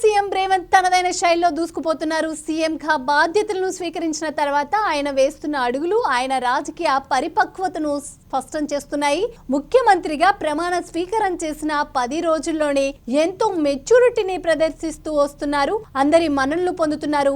CM Revanth తనదైన శైలిలో దూసుకుపోతున్నారు. సీఎంగా బాధ్యతలను స్వీకరించిన తర్వాత ఆయన వేస్తున్న అడుగులు ఆయన రాజకీయ పరిపక్వతను స్పష్టం చేస్తున్నాయి. ముఖ్యమంత్రిగా ప్రమాణ స్వీకారం చేసిన పది రోజుల్లోనే ఎంతో మెచ్యూరిటీని ప్రదర్శిస్తూ వస్తున్నారు. అందరి మన్ననలు పొందుతున్నారు.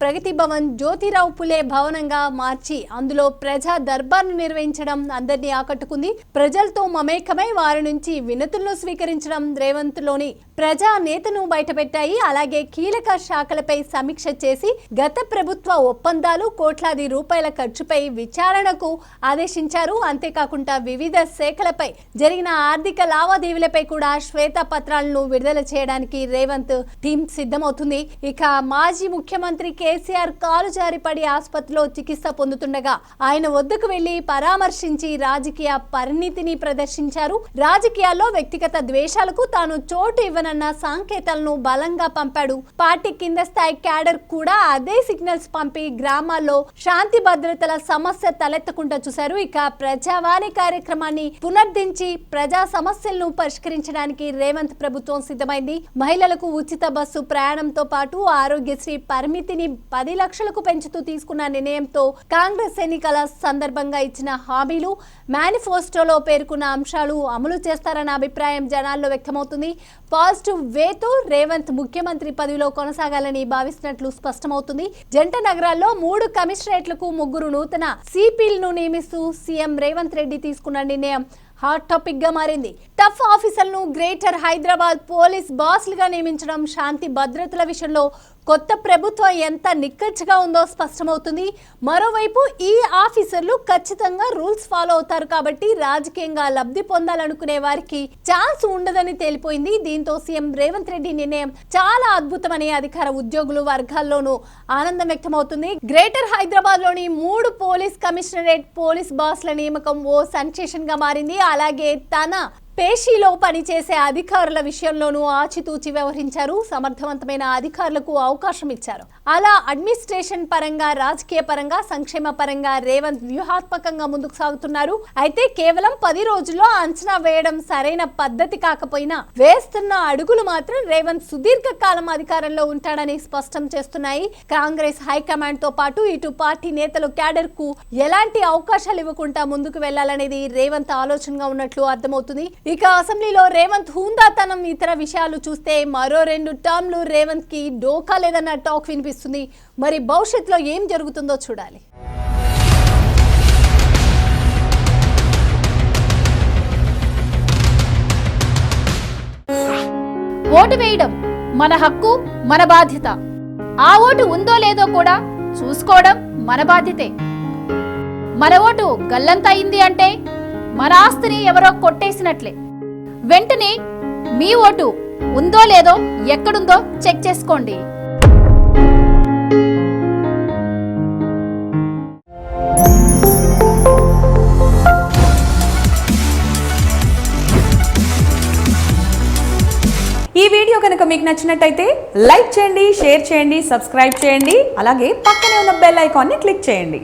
ప్రగతి భవన్ జ్యోతిరావు పులే భవనంగా మార్చి అందులో ప్రజా దర్బార్ను నిర్వహించడం అందరినీ ఆకట్టుకుంది. ప్రజలతో మమేకమై వారి నుంచి వినతులను స్వీకరించడం రేవంత్లోని ప్రజా నేతను బయటపెట్టాయి. అలాగే కీలక శాఖలపై సమీక్ష చేసి గత ప్రభుత్వ ఒప్పందాలు కోట్లాది రూపాయల ఖర్చుపై విచారణకు ఆదేశించారు. అంతేకాకుండా వివిధ శాఖలపై జరిగిన ఆర్థిక లావాదేవీలపై కూడా శ్వేత పత్రాలను విడుదల చేయడానికి రేవంత్ టీం సిద్ధమవుతుంది. ఇక మాజీ ముఖ్యమంత్రి కేసీఆర్ కాలు జారిపడి ఆసుపత్రిలో చికిత్స పొందుతుండగా ఆయన వద్దకు వెళ్ళి పరామర్శించి రాజకీయ పరిణితిని ప్రదర్శించారు. రాజకీయాల్లో వ్యక్తిగత ద్వేషాలకు తాను చోటు ఇవ్వనన్న సంకేతాలను బలంగా పంపాడు. పార్టీ కింద స్థాయి క్యాడర్ కూడా అదే సిగ్నల్స్ పంపి గ్రామాల్లో శాంతి భద్రతల సమస్య తలెత్తకుండా చూశారు. ఇక ప్రజావాణి కార్యక్రమాన్ని పునర్దించి ప్రజా సమస్యలను పరిష్కరించడానికి రేవంత్ ప్రభుత్వం సిద్ధమైంది. మహిళలకు ఉచిత బస్సు ప్రయాణంతో పాటు ఆరోగ్యశ్రీ పరిమితిని పది లక్షలకు పెంచుతూ తీసుకున్న నిర్ణయంతో కాంగ్రెస్ ఎన్నికల సందర్భంగా ఇచ్చిన హామీలు మేనిఫెస్టోలో పేర్కొన్న అంశాలు అమలు చేస్తారన్న అభిప్రాయం జనాల్లో వ్యక్తమవుతుంది. పాజిటివ్ వేతో రేవంత్ ముఖ్యమంత్రి పదవిలో కొనసాగాలని భావిస్తున్నట్లు స్పష్టమవుతుంది. జంట నగరాల్లో మూడు కమిషనరేట్లకు ముగ్గురు నూతన సిపిలను నియమిస్తూ సీఎం రేవంత్ రెడ్డి తీసుకున్న నిర్ణయం హాట్ టాపిక్గా మారింది. టఫ్ ఆఫీసర్లను గ్రేటర్ హైదరాబాద్ పోలీస్ బాస్లుగా నియమించడం శాంతి భద్రతల విషయంలో కొత్త ప్రభుత్వం ఎంత నిక్కచ్చిగా ఉందో స్పష్టమవుతుంది. మరోవైపు ఈ ఆఫీసర్లు ఖచ్చితంగా రూల్స్ ఫాలో అవుతారు కాబట్టి రాజకీయంగా లబ్ధి పొందాలనుకునే వారికి ఛాన్స్ ఉండదని తేలిపోయింది. దీంతో సీఎం రేవంత్ రెడ్డి నిర్ణయం చాలా అద్భుతమని అధికార ఉద్యోగులు వర్గాల్లోనూ ఆనందం వ్యక్తమవుతుంది. గ్రేటర్ హైదరాబాద్లోని మూడు పోలీస్ కమిషనరేట్ పోలీస్ బాస్ల నియామకం ఓ సెన్సేషన్గా మారింది. అలాగే తన పేషీలో పనిచేసే అధికారుల విషయంలోనూ ఆచితూచి వ్యవహరించారు. సమర్థవంతమైన అధికారులకు అవకాశం ఇచ్చారు. అలా అడ్మినిస్ట్రేషన్ పరంగా రాజకీయ పరంగా సంక్షేమ పరంగా రేవంత్ వ్యూహాత్మకంగా ముందుకు సాగుతున్నారు. అయితే కేవలం పది రోజుల్లో అంచనా వేయడం సరైన పద్ధతి కాకపోయినా వేస్తున్న అడుగులు మాత్రం రేవంత్ సుదీర్ఘ కాలం అధికారంలో ఉంటాడని స్పష్టం చేస్తున్నాయి. కాంగ్రెస్ హైకమాండ్తో పాటు ఇటు పార్టీ నేతలు క్యాడర్కు ఎలాంటి అవకాశాలు ఇవ్వకుండా ముందుకు వెళ్ళాలనేది రేవంత్ ఆలోచనగా ఉన్నట్లు అర్థమవుతుంది. ఇక అసెంబ్లీలో రేవంత్ హుందాతనం ఇతర విషయాలు చూస్తే మరో రెండు టర్మ్లు రేవంత్కి డోకా లేదన్న టాక్ వినిపిస్తుంది. మరి భవిష్యత్తులో ఏం జరుగుతుందో చూడాలి. ఓటు వేయడం మన హక్కు మన బాధ్యత. ఆ ఓటు ఉందో లేదో కూడా చూసుకోవడం మన బాధ్యతే. మన ఓటు గల్లంతయింది అంటే మన ఆస్తిని ఎవరో కొట్టేసినట్లే. వెంటనే మీ ఓటు ఉందో లేదో ఎక్కడుందో చెక్ చేసుకోండి. ఈ వీడియో కనుక మీకు నచ్చినట్టయితే లైక్ చేయండి షేర్ చేయండి సబ్స్క్రైబ్ చేయండి అలాగే పక్కనే ఉన్న బెల్ ఐకాన్ని క్లిక్ చేయండి.